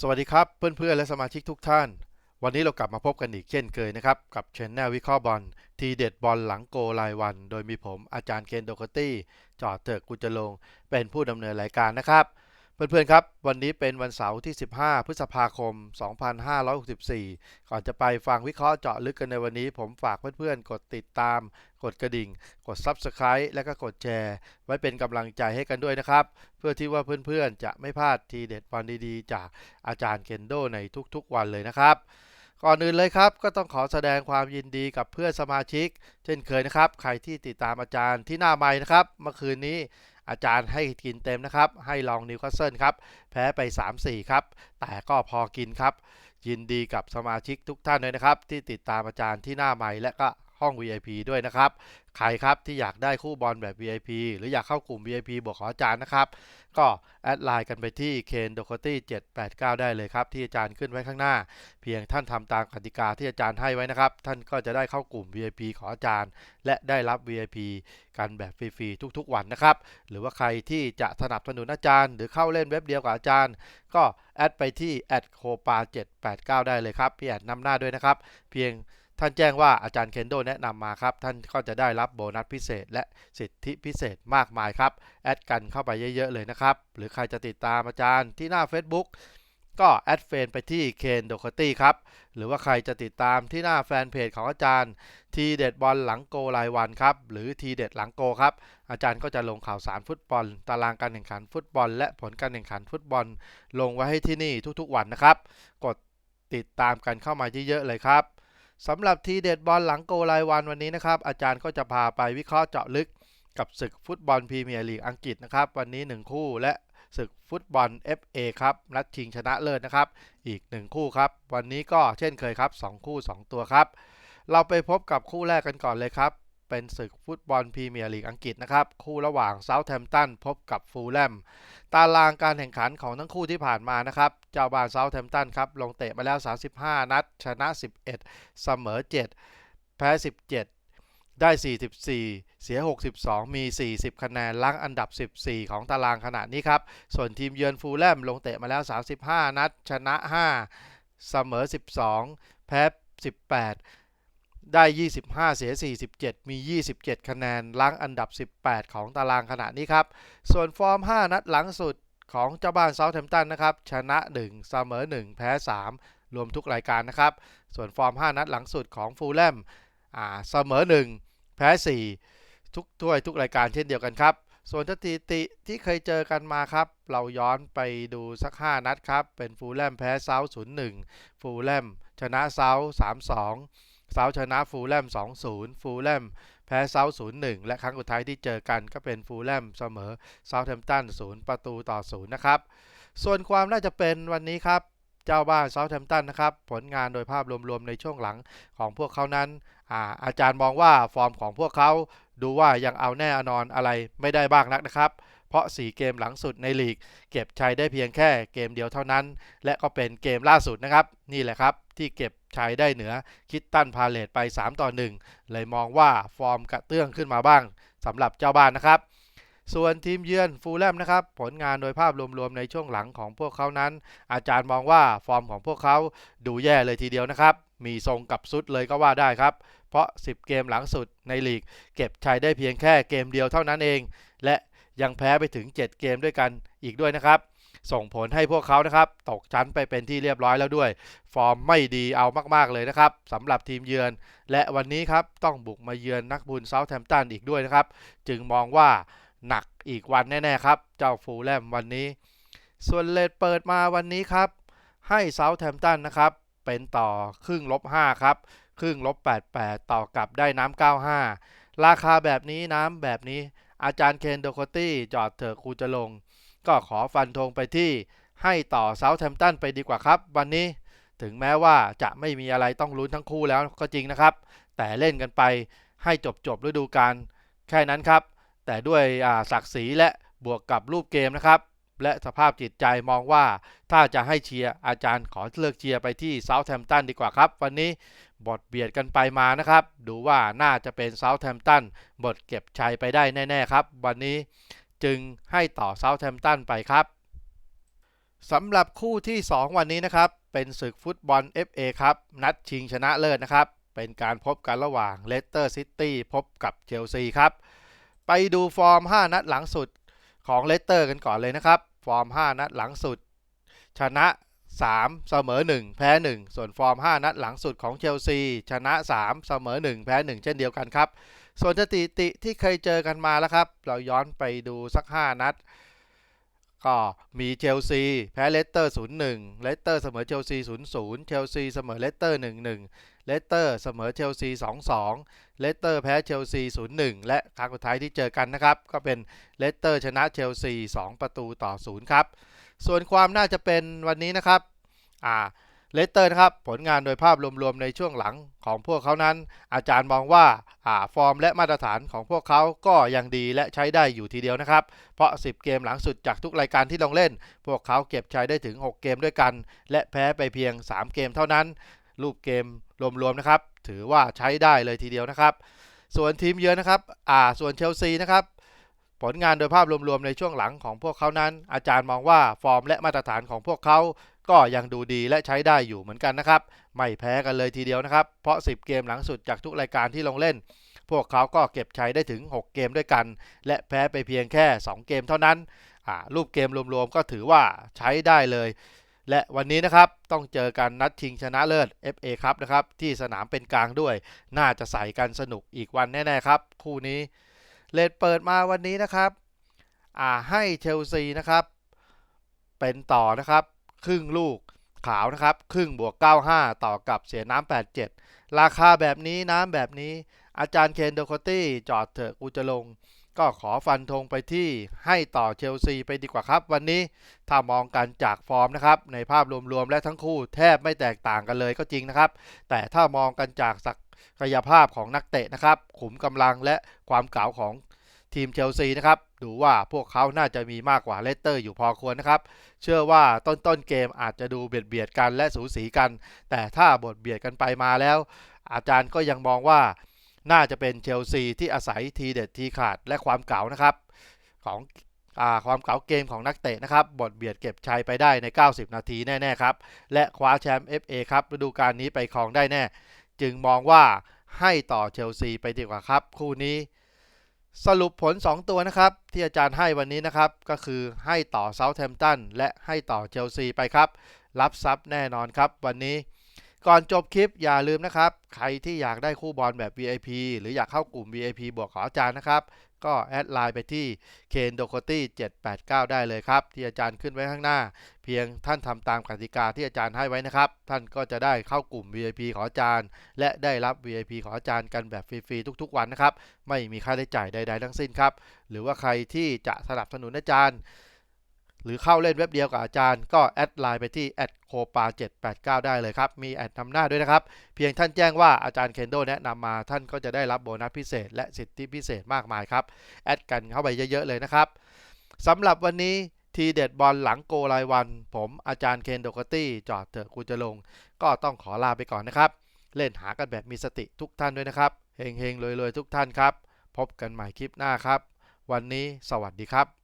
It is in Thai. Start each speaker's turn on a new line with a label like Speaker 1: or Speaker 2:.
Speaker 1: สวัสดีครับเพื่อนๆและสมาชิกทุกท่าน วันนี้เรากลับมาพบกันอีกเช่นเคยนะครับ กับช n แนลวิเคราะห์บอลทีเด็ดบอลหลังโกรายวัน โดยมีผมอาจารย์เคนโดโคตี้จอดเถิกกุจลงเป็นผู้ดำเนินรายการนะครับ เพื่อนๆ ครับ วันนี้เป็นวันเสาร์ที่ 15 พฤษภาคม 2564 ก่อนจะไปฟังวิเคราะห์เจาะลึกกันในวันนี้ ผมฝากเพื่อนๆ กดติดตาม กดกระดิ่ง กด Subscribe และก็กดแชร์ ไว้เป็นกำลังใจให้กันด้วยนะครับ เพื่อที่ว่าเพื่อนๆ จะไม่พลาดทีเด็ดบอลดีๆ จากอาจารย์เคนโดในทุกๆ วันเลยนะครับก่อนอื่นเลยครับก็ต้องขอแสดงความยินดีกับเพื่อนสมาชิก เช่นเคยนะครับ ใครที่ติดตามอาจารย์ที่หน้าไม้นะครับ เมื่อคืนนี้ อาจารย์ให้กินเต็มนะครับ ให้ลองนิวคาสเซิลครับ แพ้ไป 3-4 ครับ แต่ก็พอกินครับ ยินดีกับสมาชิกทุกท่านเลยนะครับ ที่ติดตามอาจารย์ที่หน้าไม้และก็ ห้อง VIP ด้วยนะครับ ใครครับที่อยากได้คู่บอลแบบ VIP หรืออยากเข้ากลุ่ม VIP บวกขออาจารย์นะครับ ก็แอดไลน์กันไปที่เคนโดโคตี้789 ได้เลยครับ ที่อาจารย์ขึ้นไว้ข้างหน้า เพียงท่านทำตามกติกาที่อาจารย์ให้ไว้นะครับ ท่านก็จะได้เข้ากลุ่ม VIP ขออาจารย์ และได้รับ VIP กันแบบฟรีๆทุกๆวันนะครับ หรือว่าใครที่จะสนับสนุนอาจารย์ หรือเข้าเล่นเว็บเดียวกับอาจารย์ ก็แอดไปที่แอดโคปา789 ได้เลยครับพี่แอดนำหน้าด้วยนะครับ เพียง ท่านแจ้งว่าอาจารย์เคนโดแนะนำมาครับ ท่านก็จะได้รับโบนัสพิเศษ และสิทธิพิเศษมากมายครับ แอดกันเข้าไปเยอะๆเลยนะครับ หรือใครจะติดตามอาจารย์ที่หน้า Facebook ก็แอดเฟนไปที่เคนโดคตี้ครับ หรือว่าใครจะติดตามที่หน้าแฟนเพจของอาจารย์ทีเด็ดบอลหลังโกรายวันครับ หรือทีเด็ดหลังโกครับ อาจารย์ก็จะลงข่าวสารฟุตบอล ตารางการแข่งขันฟุตบอล และผลการแข่งขันฟุตบอล ลงไว้ให้ที่นี่ทุกๆวันนะครับ กดติดตามกันเข้ามาเยอะๆเลยครับ สำหรับทีเด็ดบอลหลังโกรายวันวันนี้นะครับ อาจารย์ก็จะพาไปวิเคราะห์เจาะลึกกับศึกฟุตบอลพรีเมียร์ลีกอังกฤษนะครับ วันนี้ 1 คู่และศึกฟุตบอล FA ครับนัดชิงชนะเลิศนะครับ อีก 1 คู่ครับ วันนี้ก็เช่นเคยครับ 2 คู่ 2 ตัวครับ เราไปพบกับคู่แรกกันก่อนเลยครับ เป็นศึกฟุตบอลพรีเมียร์ลีกอังกฤษนะครับ คู่ระหว่างเซาท์แฮมป์ตันพบกับฟูลแลมตารางการแข่งขันของทั้งคู่ที่ผ่านมานะครับ เจ้าบ้านเซาท์แฮมป์ตันครับ ลงเตะมาแล้ว 35 นัด ชนะ 11 เสมอ 7 แพ้ 17ได้ 44 เสีย 62 มี 40 คะแนนล้างอันดับ 14 ของตารางขณะนี้ครับ ส่วนทีมเยือนฟูลแลมลงเตะมาแล้ว 35 นัด ชนะ 5 เสมอ 12 แพ้ 18 ได้ 25 เสีย 47 มี 27 คะแนนล้างอันดับ 18 ของตารางขณะนี้ครับ ส่วนฟอร์ม 5 นัดหลังสุดของเจ้าบ้านเซาท์แฮมป์ตันนะครับ ชนะ 1 เสมอ 1 แพ้ 3 รวมทุกรายการนะครับ ส่วนฟอร์ม 5 นัดหลังสุดของฟูลแลมอ่าเสมอ 1 แพ้ 4 ทุกถ้วยทุกรายการเช่นเดียวกันครับ ส่วนสถิติที่เคยเจอกันมาครับ เราย้อนไปดูสัก 5 นัดครับ เป็นฟูลแลมแพ้เซาท์0-1 ฟูลแลมชนะเซาท์3-2 เซาท์ชนะฟูลแลม 2-0 ฟูลแลมแพ้เซาท์0-1 และครั้งสุดท้ายที่เจอกันก็เป็นฟูลแลมเสมอเซาท์แฮมป์ตัน 0 ประตูต่อ 0 นะครับ ส่วนความน่าจะเป็นวันนี้ครับ เจ้าบ้านเซาท์แฮมป์ตันนะครับ ผลงานโดยภาพรวมๆ ในช่วงหลังของพวกเขานั้นอาอาจารย์มองว่าฟอร์มของพวกเขาดูว่ายังเอาแน่อนอนอะไรไม่ได้บ้างนักนะครับเพราะ 4 เกมหลังสุดในลีก เก็บชัยได้เพียงแค่เกมเดียวเท่านั้น และก็เป็นเกมล่าสุดนะครับ นี่แหละครับที่เก็บ ชัยได้เหนือคิดตันพาเลตไป 3 ต่อ 1 เลยมองว่าฟอร์มกระเตื้องขึ้นมาบ้างสำหรับเจ้าบ้านนะครับ ส่วนทีมเยือนฟูลแลมนะครับ ผลงานโดยภาพรวมๆในช่วงหลังของพวกเขานั้น อาจารย์มองว่าฟอร์มของพวกเขาดูแย่เลยทีเดียวนะครับ มีทรงกับซุดเลยก็ว่าได้ครับ เพราะ 10 เกมหลังสุดในลีก เก็บชัยได้เพียงแค่เกมเดียวเท่านั้นเอง และยังแพ้ไปถึง 7 เกมด้วยกันอีกด้วยนะครับ ส่งผลให้พวกเขานะครับตกชั้นไปเป็นที่เรียบร้อยแล้วด้วย ฟอร์มไม่ดีเอามาก ๆ เลยนะครับสำหรับทีมเยือน และวันนี้ครับต้องบุกมาเยือนนักบุญเซาท์แฮมป์ตันอีกด้วยนะครับ จึงมองว่าหนักอีกวันแน่ ๆ ครับ เจ้าฟูลแลมวันนี้ ส่วนเลทเปิดมาวันนี้ครับ ให้เซาท์แฮมป์ตันนะครับ เป็นต่อครึ่งลบ5ครับครึ่งลบ88 ต่อกับได้น้ำ95 ราคาแบบนี้น้ำแบบนี้อาจารย์เคนโดโคตี้จอดเถอะครูจะลง ก็ขอฟันธงไปที่ให้ต่อเซาท์แฮมป์ตันไปดีกว่าครับ วันนี้ถึงแม้ว่าจะไม่มีอะไรต้องลุ้นทั้งคู่แล้วก็จริงนะครับ แต่เล่นกันไปให้จบจบฤดูกาลแค่นั้นครับ แต่ด้วยศักดิ์ศรีและบวกกับรูปเกมนะครับ และสภาพจิตใจมองว่าถ้าจะให้เชียร์อาจารย์ขอเลือกเชียร์ไปที่เซาท์แฮมป์ตันดีกว่าครับ วันนี้บทเบียดกันไปมานะครับ ดูว่าน่าจะเป็นเซาท์แฮมป์ตันบทเก็บชัยไปได้แน่ ๆ ครับ วันนี้ จึงให้ต่อเซาท์แฮมป์ตันไปครับสำหรับคู่ที่ 2 วันนี้นะครับ เป็นศึกฟุตบอล FA ครับ นัดชิงชนะเลิศนะครับ เป็นการพบกันระหว่างเลสเตอร์ซิตี้พบกับเชลซีครับ ไปดูฟอร์ม 5 นัดหลังสุดของเลสเตอร์กันก่อนเลยนะครับ ฟอร์ม 5 นัดหลังสุด ชนะ 3 เสมอ 1 แพ้ 1 ส่วนฟอร์ม 5 นัดหลังสุดของเชลซีชนะ 3 เสมอ 1 แพ้ 1 เช่นเดียวกันครับ ส่วนสถิติที่เคยเจอกันมาแล้วครับ เราย้อนไปดูสัก 5 นัด ก็มีเชลซีแพ้เลสเตอร์ 0-1 เลสเตอร์เสมอเชลซี 0-0 เชลซีเสมอเลสเตอร์ 1-1 เลสเตอร์เสมอเชลซี 2-2 เลสเตอร์แพ้เชลซี 0-1 และครั้งสุดท้ายที่เจอกันนะครับ ก็เป็นเลสเตอร์ชนะเชลซี 2 ประตูต่อ 0 ครับ ส่วนความน่าจะเป็นวันนี้นะครับ อ่า เลสเตอร์นะครับผลงานโดยภาพรวมๆในช่วงหลังของพวกเขานั้น อาจารย์มองว่าอ่าฟอร์มและมาตรฐานของพวกเขาก็ยังดีและใช้ได้อยู่ทีเดียวนะครับ เพราะ 10 เกมหลังสุดจากทุกรายการที่ลงเล่น พวกเขาเก็บชัยได้ถึง 6 เกมด้วยกัน และแพ้ไปเพียง 3 เกมเท่านั้น รูปเกมรวมๆนะครับ ถือว่าใช้ได้เลยทีเดียวนะครับ ส่วนทีมเยือนนะครับอ่าส่วนเชลซีนะครับผลงานโดยภาพรวมๆในช่วงหลังของพวกเขานั้น อาจารย์มองว่าฟอร์มและมาตรฐานของพวกเขา ก็ยังดูดีและใช้ได้อยู่เหมือนกันนะครับ ไม่แพ้กันเลยทีเดียวนะครับ เพราะ 10 เกมหลังสุดจากทุกรายการที่ลงเล่น พวกเขาก็เก็บใชัยได้ถึง 6 เกมด้วยกัน และแพ้ไปเพียงแค่ 2 เกมเท่านั้นรูปเกมรวมๆก็ถือว่าใช้ได้เลย และวันนี้นะครับต้องเจอกันนัดชิงชนะเลิศ FA ครับนะครับที่สนามเป็นกลางด้วย น่าจะใส่กันสนุกอีกวันแน่ๆครับ คู่นี้เลดเปิดมาวันนี้นะครับให้เชลซีนะครับ เป็นต่อนะครับ ครึ่งลูกขาวนะครับ ครึ่งบวก 95 ต่อกับเสียน้ำ87 ราคาแบบนี้น้ำแบบนี้ อาจารย์เคนโดโคตี้จอดเถอะกูจะลง ก็ขอฟันธงไปที่ให้ต่อเชลซีไปดีกว่าครับ วันนี้ถ้ามองกันจากฟอร์มนะครับ ในภาพรวมๆและทั้งคู่แทบไม่แตกต่างกันเลยก็จริงนะครับ แต่ถ้ามองกันจากศักยภาพของนักเตะนะครับ ขุมกำลังและความเก๋าของ ทีมเชลซีนะครับ ดูว่าพวกเขาน่าจะมีมากกว่าเลสเตอร์อยู่พอควรนะครับ เชื่อว่าต้นต้นเกมอาจจะดูเบียดเบียดกันและสูสีกัน แต่ถ้าบทเบียดกันไปมาแล้ว อาจารย์ก็ยังมองว่าน่าจะเป็นเชลซีที่อาศัยทีเด็ดทีขาดและความเก๋านะครับ ของอความเก๋าเกมของนักเตะนะครับ บทเบียดเก็บชัยไปได้ใน 90 นาทีแน่ ๆ ครับ และคว้าแชมป์ FA ครับฤดูกาลนี้ไปครองได้แน่ จึงมองว่าให้ต่อเชลซีไปดีกว่าครับ คู่นี้ สรุปผล 2 ตัวนะครับ ที่อาจารย์ให้วันนี้นะครับ ก็คือให้ต่อเซาท์แฮมป์ตันและให้ต่อเชลซีไปครับ รับทรัพย์แน่นอนครับ วันนี้ ก่อนจบคลิปอย่าลืมนะครับ ใครที่อยากได้คู่บอลแบบ VIP หรืออยากเข้ากลุ่ม VIP บวกขออาจารย์นะครับ ก็แอดไลน์ไปที่ k e n d o k o t y 789 ได้เลยครับ ที่อาจารย์ขึ้นไว้ข้างหน้า เพียงท่านทำตามกติกาที่อาจารย์ให้ไว้นะครับ ท่านก็จะได้เข้ากลุ่ม VIP ขออาจารย์ และได้รับ VIP ขออาจารย์กันแบบฟรีๆทุก ๆ วันนะครับ ไม่มีค่าใช้จ่ายใด ๆ ทั้งสิ้นครับ หรือว่าใครที่จะสนับสนุนอาจารย์ หรือเข้าเล่นเว็บเดียวกับอาจารย์ก็แอดไลน์ไปที่แอดโคปา789 ได้เลยครับ มีแอดนำหน้าด้วยนะครับ เพียงท่านแจ้งว่าอาจารย์เคนโดแนะนำมาท่านก็จะได้รับโบนัสพิเศษ และสิทธิพิเศษมากมายครับแอดกันเข้าไปเยอะๆเลยนะครับสำหรับวันนี้ทีเด็ดบอลหลังโกรายวัน ผมอาจารย์เคนโดกตี้จอดเถอะกูจะลง ก็ต้องขอลาไปก่อนนะครับ เล่นหากันแบบมีสติทุกท่านด้วยนะครับเฮงๆรวยๆทุกท่านครับ พบกันใหม่คลิปหน้าครับ วันนี้สวัสดีครับ